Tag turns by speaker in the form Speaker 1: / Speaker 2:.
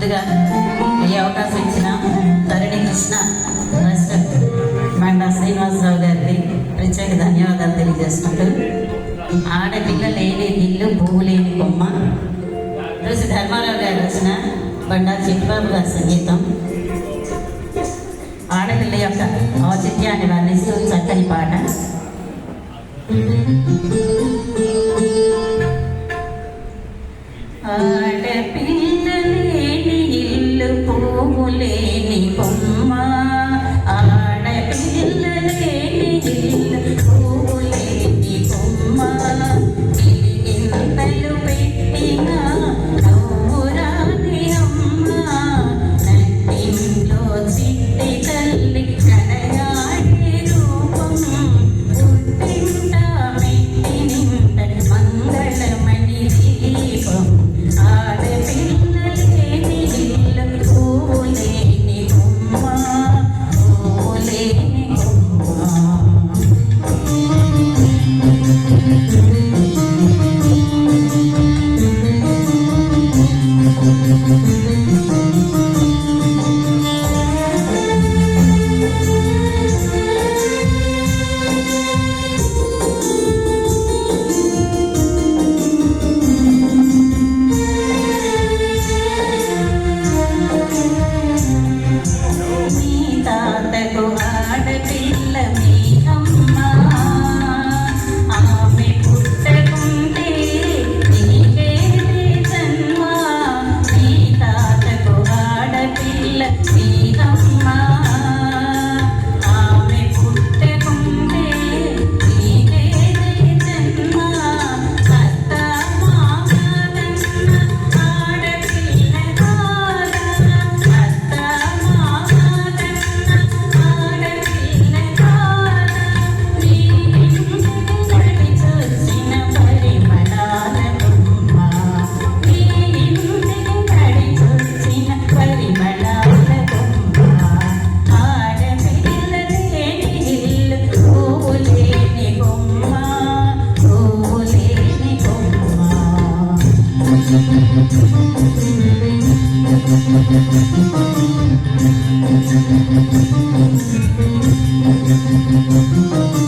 Speaker 1: ముందుగా ఈ అవకాశం ఇచ్చిన తరుణి కృష్ణ మాస్టర్ మండ శ్రీనివాసరావు గారికి ప్రత్యేక ధన్యవాదాలు తెలియజేసుకుంటూ ఆడపిల్ల లేని ఇల్లు భూమి లేని బొమ్మ. ఋషి ధర్మారావు గారు రచన బండా చిట్బాబు గారి సంగీతం. ఆడపిల్ల యొక్క ఔచిత్యాన్ని వర్ణిస్తూ చక్కని పాట. లేని తాతకు ఆడపిల్ల
Speaker 2: Thank you.